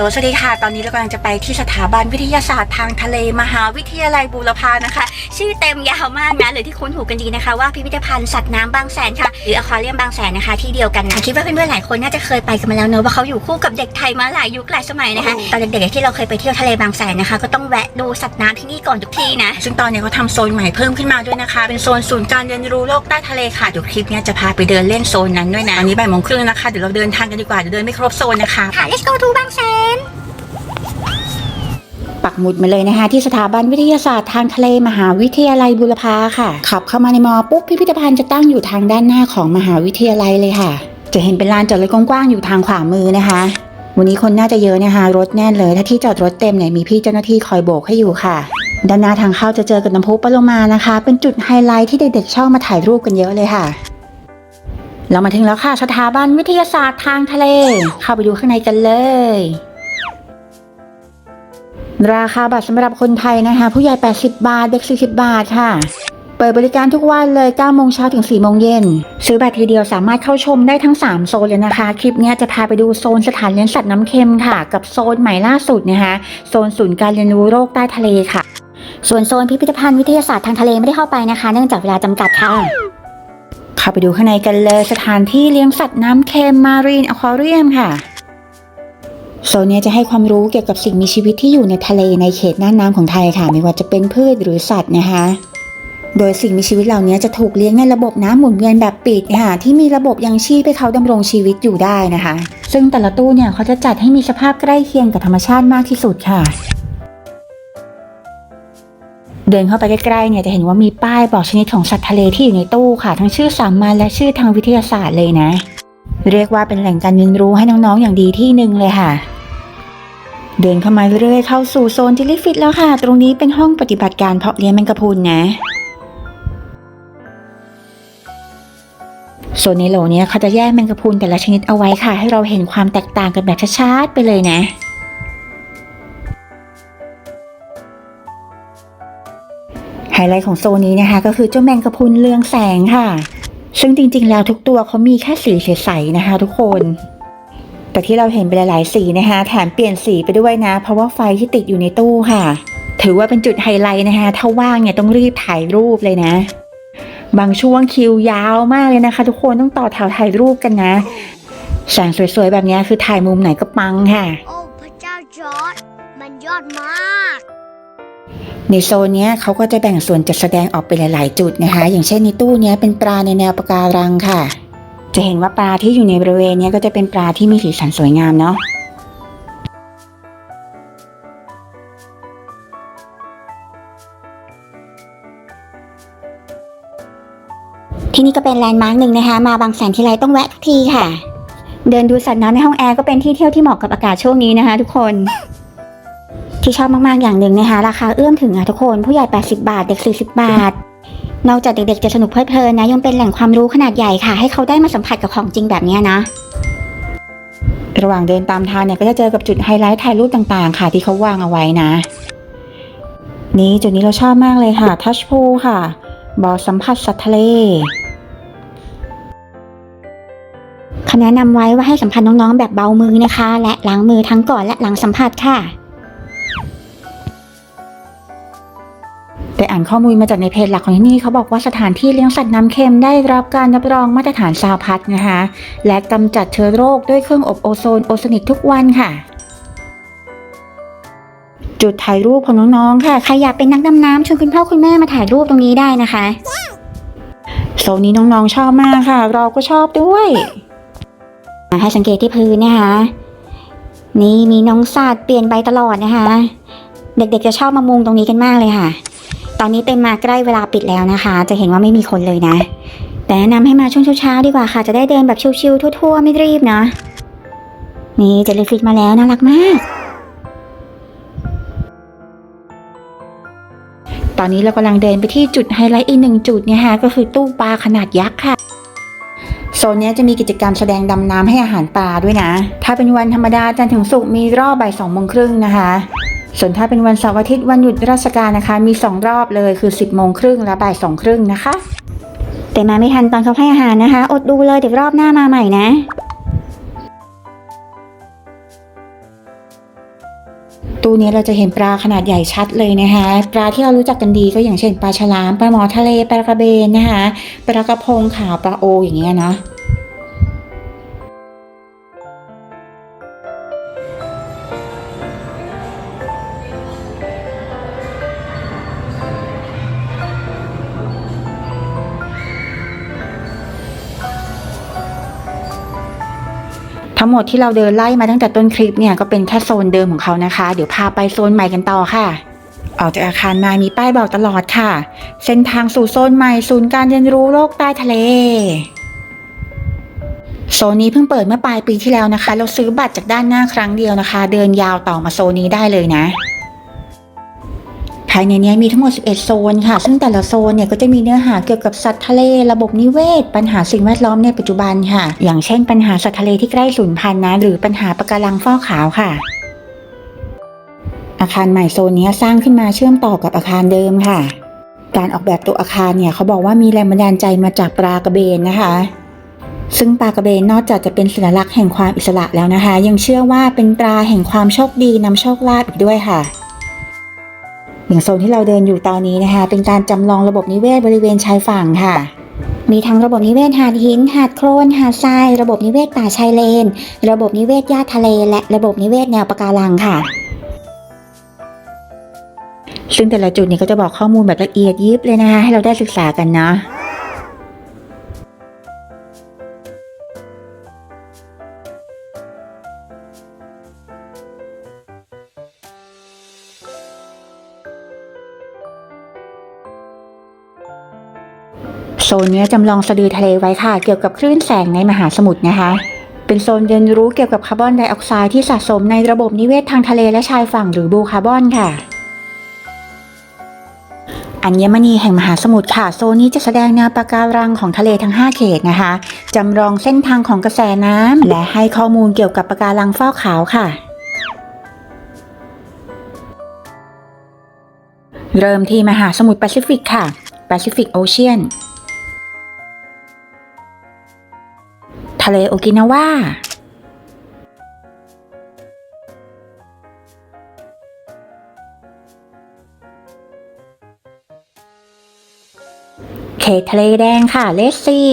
ลสวัสดีค่ะ ตอนนี้เรากำลังจะไปที่สถาบันวิทยาศาสตร์ทางทะเลมหาวิทยาลัยบูรพานะคะ ชื่อเต็มยาวมากนะหรือที่คุ้นหูกันดีนะคะ ว่าพิพิธภัณฑ์สัตว์น้ำบางแสนค่ะ หรืออควาเรียมบางแสนนะคะ ที่เดียวกันนะคิดว่าเพื่อนๆหลายคนน่าจะเคยไปกันมาแล้วเนอะว่าเขาอยู่คู่กับเด็กไทยมาหลายยุคหลายสมัยนะคะตอนเด็กๆที่เราเคยไปเที่ยวทะเลบางแสนนะคะ ก็ต้องแวะดูสัตว์น้ำที่นี่ก่อนทุกทีนะซึ่งตอนนี้เขาทำโซนใหม่เพิ่มขึ้นมาด้วยนะคะ เป็นโซนศูนย์การเรียนรู้โลกใต้ทะเลค่ะเดี๋ยวคลิปเนี้ยจะพาไปเดินเล่นโซนนั้นด้วยนะตอนนี้บ่ายโมงครึ่งนะคะเดี๋ยวเราเดินทางกันดีกว่าเดี๋ยวเดินไม่ครบโซนนะคะค่ะ let's go to บางแสนปักหมุดมาเลยนะคะที่สถาบันวิทยาศาสตร์ทางทะเลมหาวิทยาลัยบุรพาค่ะ ขับเข้ามาในมอปุ๊บพิพิธภัณฑ์จะตั้งอยู่ทางด้านหน้าของมหาวิทยาลัยเลยค่ะ จะเห็นเป็นลานจอดรถกว้างๆอยู่ทางขวามือนะคะ วันนี้คนน่าจะเยอะนะคะรถแน่นเลย ถ้าที่จอดรถเต็มเนี่ยมีพี่เจ้าหน้าที่คอยโบกให้อยู่ค่ะด้านหน้าทางเข้าจะเจอกับน้ำพุปะโลมานะคะ เป็นจุดไฮไลท์ที่เด็กๆชอบมาถ่ายรูปกันเยอะเลยค่ะ เรามาถึงแล้วค่ะสถาบันวิทยาศาสตร์ทางทะเล เข้าไปดูข้างในกันเลย ราคาบัตรสำหรับคนไทยนะคะ ผู้ใหญ่ 80 บาท เด็ก 40 บาทค่ะ เปิดบริการทุกวันเลย 9 โมงเช้าถึง 4 โมงเย็น ซื้อบัตรทีเดียวสามารถเข้าชมได้ทั้ง 3 โซนเลยนะคะ คลิปนี้จะพาไปดูโซนสถานเลี้ยงสัตว์น้ำเค็มค่ะ กับโซนใหม่ล่าสุดนะคะ โซนศูนย์การเรียนรู้โรคใต้ทะเลค่ะ ส่วนโซนพิพิธภัณฑ์วิทยาศาสตร์ทางทะเลไม่ได้เข้าไปนะคะ เนื่องจากเวลาจำกัดค่ะเข้าไปดูข้างในกันเลย สถานที่เลี้ยงสัตว์น้ำเค็มมารีนอควาเรียมค่ะ โซนเนี้ยจะให้ความรู้เกี่ยวกับสิ่งมีชีวิตที่อยู่ในทะเลในเขตน่านน้ำของไทยค่ะ ไม่ว่าจะเป็นพืชหรือสัตว์นะคะ โดยสิ่งมีชีวิตเหล่านี้จะถูกเลี้ยงในระบบน้ำหมุนเวียนแบบปิดค่ะที่มีระบบยังชีพให้เขาดำรงชีวิตอยู่ได้นะคะ ซึ่งแต่ละตู้เนี่ยเขาจะจัดให้มีสภาพใกล้เคียงกับธรรมชาติมากที่สุดค่ะ เดินเข้าไปใกล้ๆเนี่ยจะเห็นว่ามีป้ายบอกชนิดของสัตว์ทะเลที่อยู่ในตู้ค่ะ ทั้งชื่อสามัญและชื่อทางวิทยาศาสตร์เลยนะ เรียกว่าเป็นแหล่งการเรียนรู้ให้น้องๆ อย่างดีที่หนึ่งเลยค่ะ เดินเข้ามาเรื่อยๆเข้าสู่โซนจิลิฟิตแล้วค่ะ ตรงนี้เป็นห้องปฏิบัติการเพาะเลี้ยงแมงกะพรุนนะโซนในโหลเนี้ยเขาจะแยกแมงกะพรุนแต่ละชนิดเอาไว้ค่ะ ให้เราเห็นความแตกต่างกันแบบชัดๆไปเลยนะไฮไลท์ของโซนนี้นะคะ ก็คือเจ้าแมงกะพรุนเรืองแสงค่ะ ซึ่งจริงๆ แล้วทุกตัวเขามีแค่สีใสๆนะคะ ทุกคน แต่ที่เราเห็นเป็นหลายๆสีนะคะแถมเปลี่ยนสีไปด้วยนะ เพราะว่าไฟที่ติดอยู่ในตู้ค่ะ ถือว่าเป็นจุดไฮไลท์นะคะ ถ้าว่างเนี่ยต้องรีบถ่ายรูปเลยนะ บางช่วงคิวยาวมากเลยนะคะ ทุกคนต้องต่อแถวถ่ายรูปกันนะแสงสวยๆ แบบนี้คือถ่ายมุมไหนก็ปังค่ะ โอ้พระเจ้าจอร์ดมันยอดมาก ในโซนนี้เขาก็จะแบ่งส่วนจัดแสดงออกเป็นหลาย ๆ จุดนะคะ อย่างเช่นในตู้นี้เป็นปลาในแนวปะการังค่ะ จะเห็นว่าปลาที่อยู่ในบริเวณนี้ก็จะเป็นปลาที่มีสีสันสวยงามเนาะที่นี่ก็เป็นแลนด์มาร์กหนึ่งนะคะ มาบางแสนทีไรต้องแวะทุกทีค่ะ เดินดูสัตว์น้ำในห้องแอร์ก็เป็นที่เที่ยวที่เหมาะกับอากาศช่วงนี้นะคะ ทุกคน ที่ชอบมากๆอย่างหนึ่งนะคะราคาเอื้อมถึงอะทุกคนผู้ใหญ่ 80 บาท เด็ก 40 บาท นอกจากเด็กๆจะสนุกเพลิดเพลินนะยังเป็นแหล่งความรู้ขนาดใหญ่ค่ะ ให้เขาได้มาสัมผัสกับของจริงแบบเนี้ยนะระหว่างเดินตามทางเนี่ยก็จะเจอกับจุดไฮไลท์ถ่ายรูปต่างๆ ค่ะที่เขาวางเอาไว้นะ นี่จุดนี้เราชอบมากเลยค่ะทัชพูค่ะบ่อสัมผัสสัตว์ทะเลเขาแนะนำไว้ว่าให้สัมผัสน้องๆ แบบเบามือนะคะ และล้างมือทั้งก่อนและหลังสัมผัสค่ะ แต่อ่านข้อมูลมาจากในเพจหลักของที่นี่เขาบอกว่าสถานที่เลี้ยงสัตว์น้ำเค็มได้รับการรับรองมาตรฐานซาวพัดนะคะและกำจัดเชื้อโรคด้วยเครื่องอบโอโซนโอโซนิกทุกวันค่ะ จุดถ่ายรูปของน้องๆค่ะใครอยากเป็นนักดำน้ำชวนคุณพ่อคุณแม่มาถ่ายรูปตรงนี้ได้นะคะโซนนี้น้องๆชอบมากค่ะ เราก็ชอบด้วยให้สังเกตที่พื้นนะคะนี่มีน้องสัตว์เปลี่ยนใบตลอดนะคะ เด็กๆจะชอบมามุงตรงนี้กันมากเลยค่ะ ตอนนี้เต็มมาใกล้เวลาปิดแล้วนะคะ จะเห็นว่าไม่มีคนเลยนะ แต่แนะนำให้มาช่วงเช้าๆดีกว่าค่ะ จะได้เดินแบบชิวๆทั่วๆ ไม่รีบนะนี่เจลลี่ฟิชมาแล้วน่ารักมาก ตอนนี้เรากำลังเดินไปที่จุดไฮไลท์อีกหนึ่งจุดเนี่ยค่ะก็คือตู้ปลาขนาดยักษ์ค่ะโซนนี้จะมีกิจกรรมแสดงดำน้ำให้อาหารปลาด้วยนะ ถ้าเป็นวันธรรมดาจันทร์ถึงศุกร์มีรอบบ่ายสองโมงครึ่งนะคะ ส่วนถ้าเป็นวันเสาร์อาทิตย์วันหยุดราชการนะคะ มีสองรอบเลยคือ 10โมงครึ่งและบ่ายสองครึ่งนะคะ แต่มาไม่ทันตอนเขาให้อาหารนะคะ อดดูเลยเดี๋ยวรอบหน้ามาใหม่นะตู้นี้เราจะเห็นปลาขนาดใหญ่ชัดเลยนะคะปลาที่เรารู้จักกันดีก็อย่างเช่นปลาฉลามปลาหมอทะเลปลากระเบนนะคะปลากระพงขาวปลาโออย่างเงี้ยเนาะ ทั้งหมดที่เราเดินไล่มาตั้งแต่ต้นคลิปเนี่ยก็เป็นแค่โซนเดิมของเขานะคะ เดี๋ยวพาไปโซนใหม่กันต่อค่ะออกจากอาคารมามีป้ายบอกตลอดค่ะ เส้นทางสู่โซนใหม่ศูนย์การเรียนรู้โลกใต้ทะเล โซนนี้เพิ่งเปิดเมื่อปลายปีที่แล้วนะคะ เราซื้อบัตรจากด้านหน้าครั้งเดียวนะคะ เดินยาวต่อมาโซนนี้ได้เลยนะายในนี้มีทั้งหมด 11 โซนค่ะ ซึ่งแต่ละโซนเนี่ยก็จะมีเนื้อหาเกี่ยวกับสัตว์ทะเล ระบบนิเวศ ปัญหาสิ่งแวดล้อมในปัจจุบันค่ะ อย่างเช่น ปัญหาสัตว์ทะเลที่ใกล้สูญพันธุ์นะ หรือปัญหาปะการังฟอกขาวค่ะ อาคารใหม่โซนนี้สร้างขึ้นมาเชื่อมต่อกับอาคารเดิมค่ะ การออกแบบตัวอาคารเนี่ยเขาบอกว่ามีแรงบันดาลใจมาจากปลากระเบนนะคะซึ่งปลากระเบนนอกจากจะเป็นสัญลักษณ์แห่งความอิสระแล้วนะคะ ยังเชื่อว่าเป็นปลาแห่งความโชคดีนำโชคลาภอีกด้วยค่ะ อย่างโซนที่เราเดินอยู่ตอนนี้นะคะ เป็นการจำลองระบบนิเวศบริเวณชายฝั่งค่ะ มีทั้งระบบนิเวศหาดหิน หาดโครนหาดทราย ระบบนิเวศป่าชายเลน ระบบนิเวศหญ้าทะเล และระบบนิเวศแนวปะการังค่ะ ซึ่งแต่ละจุดเนี่ยก็จะบอกข้อมูลแบบละเอียดยิบเลยนะคะ ให้เราได้ศึกษากันเนาะ นเนี้จำลองสะดือทะเลไว้ค่ะ เกี่ยวกับคลื่นแสงในมหาสมุทรนะคะ เป็นโซนเรียนรู้เกี่ยวกับคาร์บอนไดออกไซด์ที่สะสมในระบบนิเวศทางทะเลและชายฝั่งหรือบูคาร์บอนค่ะอัญมณีแห่งมหาสมุทรค่ะ โซนนี้จะแสดงแนวปะการังของทะเลทั้ง 5 เขตนะคะจำลองเส้นทางของกระแสน้ำและให้ข้อมูลเกี่ยวกับปะการังฟอกขาวค่ะ เริ่มที่มหาสมุทรแปซิฟิกค่ะ Pacific Ocean ทะเลโอกินาวาเขตทะเลแดงค่ะเลสซี่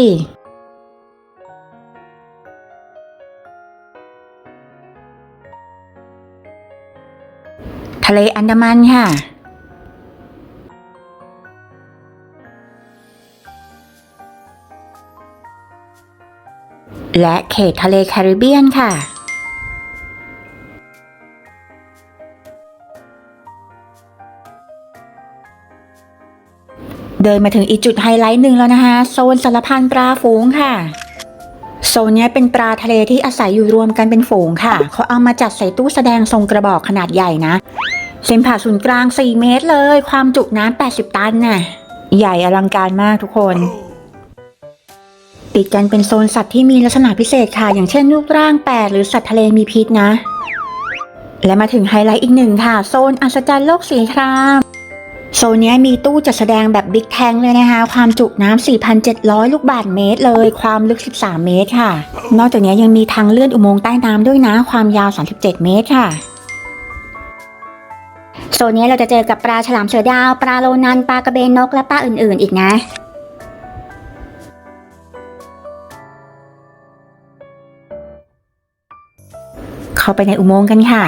ทะเลอันดามันค่ะ และเขตทะเลแคริบเบียนค่ะ เดินมาถึงอีกจุดไฮไลท์หนึ่งแล้วนะคะโซนสารพันปลาฝูงค่ะโซนนี้เป็นปลาทะเลที่อาศัยอยู่รวมกันเป็นฝูงค่ะ เขาเอามาจัดใส่ตู้แสดงทรงกระบอกขนาดใหญ่นะ เส้นผ่าศูนย์กลาง 4 เมตรเลย ความจุน้ำ80 ตันน่ะ ใหญ่อลังการมากทุกคน ติดกันเป็นโซนสัตว์ที่มีลักษณะพิเศษค่ะ อย่างเช่นรูปร่างแปลกหรือสัตว์ทะเลมีพิษนะ และมาถึงไฮไลท์อีกหนึ่งค่ะ โซนอัศจรรย์โลกสีครามโซนนี้มีตู้จัดแสดงแบบบิ๊กแทงเลยนะคะ ความจุน้ำ 4,700 ลูกบาศก์เมตรเลย ความลึก 13 เมตรค่ะ นอกจากนี้ยังมีทางเลื่อนอุโมงค์ใต้น้ำด้วยนะ ความยาว 37 เมตรค่ะ โซนนี้เราจะเจอกับปลาฉลามเสือดาว ปลาโลนัน ปลากระเบนนก และปลาอื่นๆ อีกนะ เข้าไปในอุโมงค์กันค่ะ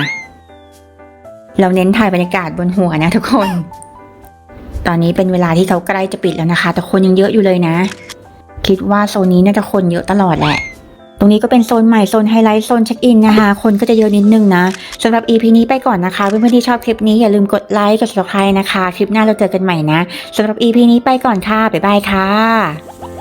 เราเน้นถ่ายบรรยากาศบนหัวนะทุกคน ตอนนี้เป็นเวลาที่เขาใกล้จะปิดแล้วนะคะ แต่คนยังเยอะอยู่เลยนะ คิดว่าโซนนี้น่าจะคนเยอะตลอดแหละ ตรงนี้ก็เป็นโซนใหม่โซนไฮไลท์โซนเช็คอินนะคะ คนก็จะเยอะนิดนึงนะสำหรับ EP นี้ไปก่อนนะคะ เพื่อนๆที่ชอบคลิปนี้อย่าลืมกดไลค์กด subscribe นะคะ คลิปหน้าเราเจอกันใหม่นะสำหรับ EP นี้ไปก่อนค่ะบ๊ายบายค่ะ